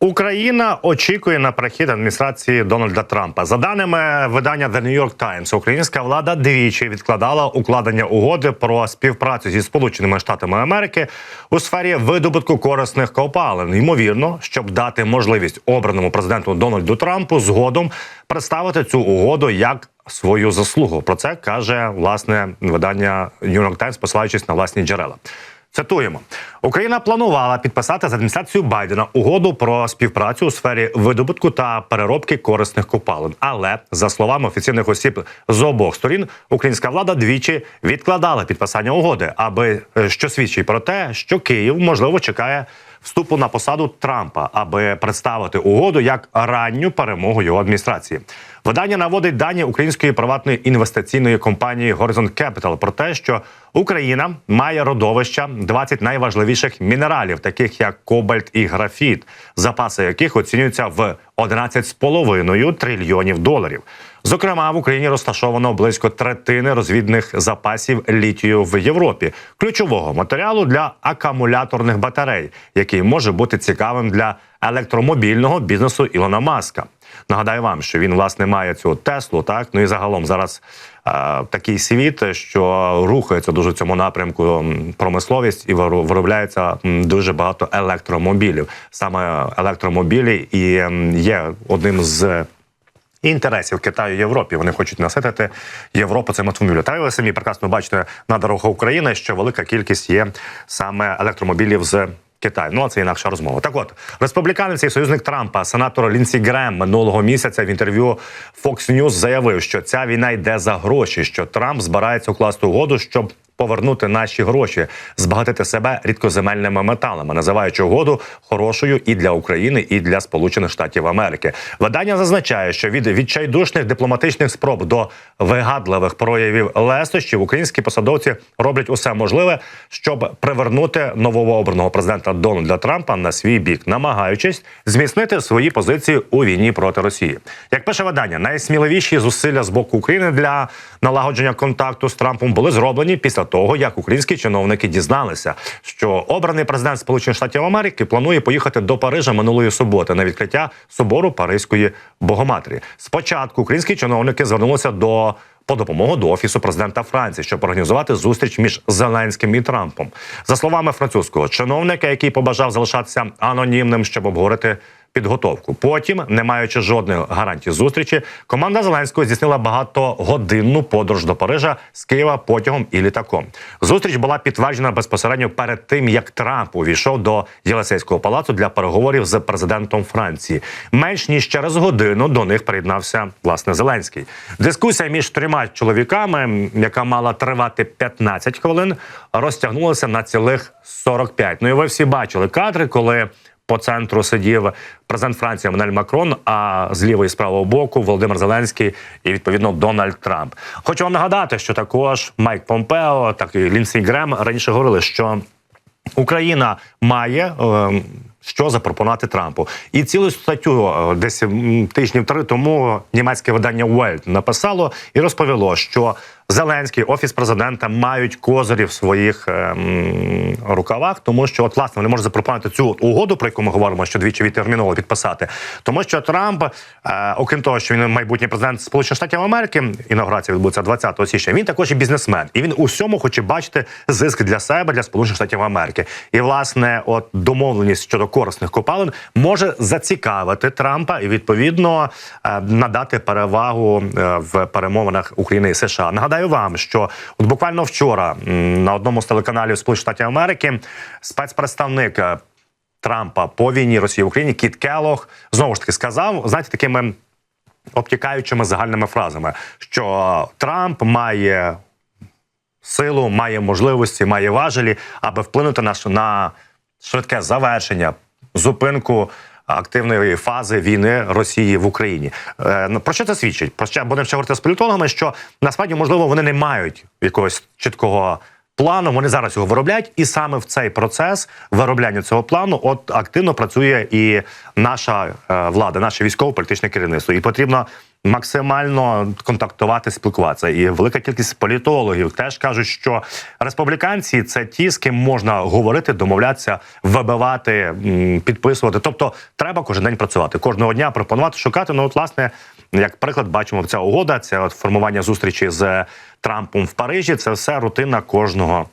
Україна очікує на прихід адміністрації Дональда Трампа. За даними видання The New York Times, українська влада двічі відкладала укладення угоди про співпрацю зі Сполученими Штатами Америки у сфері видобутку корисних копалин. Ймовірно, щоб дати можливість обраному президенту Дональду Трампу згодом представити цю угоду як свою заслугу. Про це каже власне видання New York Times, посилаючись на власні джерела. Цитуємо, Україна планувала підписати з адміністрацією Байдена угоду про співпрацю у сфері видобутку та переробки корисних копалин. Але за словами офіційних осіб з обох сторін, українська влада двічі відкладала підписання угоди, аби е, що свідчить про те, що Київ можливо чекає вступу на посаду Трампа, аби представити угоду як ранню перемогу його адміністрації. Видання наводить дані української приватної інвестиційної компанії Horizon Capital про те, що Україна має родовища 20 найважливіших мінералів, таких як кобальт і графіт, запаси яких оцінюються в 11,5 трильйонів доларів. Зокрема, в Україні розташовано близько третини розвідних запасів літію в Європі, ключового матеріалу для акумуляторних батарей, який може бути цікавим для електромобільного бізнесу Ілона Маска. Нагадаю вам, що він власне має цю Теслу. Так ну і загалом зараз е, такий світ, що рухається дуже в цьому напрямку промисловість і виробляється дуже багато електромобілів. Саме електромобілі і є одним з інтересів Китаю і Європі. Вони хочуть наситити Європу цим автомобілем. Та ви самі прекрасно бачите на дорогах України, що велика кількість є саме електромобілів з. Китаю. ну а це інакша розмова. Так, от республіканець і союзник Трампа, сенатор Лінсі Грем минулого місяця в інтерв'ю Fox News заявив, що ця війна йде за гроші, що Трамп збирається укласти угоду, щоб повернути наші гроші, збагатити себе рідкоземельними металами, називаючи угоду хорошою і для України, і для Сполучених Штатів Америки. Видання зазначає, що від відчайдушних дипломатичних спроб до вигадливих проявів лестощів українські посадовці роблять усе можливе, щоб привернути новообраного президента Дональда Трампа на свій бік, намагаючись зміцнити свої позиції у війні проти Росії. Як пише видання, найсміливіші зусилля з боку України для налагодження контакту з Трампом були зроблені після того, як українські чиновники дізналися, що обраний президент Сполучених Штатів Америки планує поїхати до Парижа минулої суботи на відкриття собору Паризької Богоматері. Спочатку українські чиновники звернулися до по допомогу до офісу президента Франції, щоб організувати зустріч між Зеленським і Трампом. За словами французького чиновника, який побажав залишатися анонімним, щоб обговорити підготовку. Потім, не маючи жодних гарантій зустрічі, команда Зеленського здійснила багатогодинну подорож до Парижа з Києва потягом і літаком. Зустріч була підтверджена безпосередньо перед тим, як Трамп увійшов до Єлисейського палацу для переговорів з президентом Франції. Менш ніж через годину до них приєднався власне Зеленський. Дискусія між трьома чоловіками, яка мала тривати 15 хвилин, розтягнулася на цілих 45. Ну і ви всі бачили кадри, коли по центру сидів президент Франції Манель Макрон, а з лівої і з правого боку Володимир Зеленський і відповідно Дональд Трамп. Хочу вам нагадати, що також Майк Помпео, так і Лінсі Грем раніше говорили, що Україна має. ем, що запропонувати Трампу, і цілу статтю е, десь тижнів три тому німецьке видання Welt написало і розповіло, що Зеленський офіс президента мають козирі в своїх ем, рукавах, тому що от власне вони можуть запропонувати цю угоду, про яку ми говоримо, що двічі відтерміново підписати. Тому що Трамп, е, окрім того, що він майбутній президент Сполучених Штатів Америки, інаугурація відбудеться 20 січня. Він також і бізнесмен, і він у всьому хоче бачити зиск для себе, для Сполучених Штатів Америки. І власне, от домовленість щодо корисних копалин може зацікавити Трампа і відповідно е, надати перевагу е, в перемовинах України і США. Нагадаю вам, що от буквально вчора на одному з телеканалів Сполучених Штатів Америки спецпредставник е, Трампа по війні Росії в Україні Кіт Келох знову ж таки сказав, знаєте, такими обтікаючими загальними фразами, що Трамп має силу, має можливості, має важелі, аби вплинути на, на швидке завершення, зупинку активної фази війни Росії в Україні. Е, ну, про що це свідчить? Про що будемо ще говорити з політологами, що насправді можливо вони не мають якогось чіткого планом. Вони зараз його виробляють, і саме в цей процес виробляння цього плану от активно працює і наша е, влада, наше військово-політичне керівництво. І потрібно максимально контактувати, спілкуватися. І велика кількість політологів теж кажуть, що республіканці це ті, з ким можна говорити, домовлятися, вибивати, підписувати. Тобто, треба кожен день працювати, кожного дня пропонувати, шукати. Ну, от, власне, як приклад, бачимо ця угода, це от формування зустрічі з Трампом в Парижі. Це все рутина кожного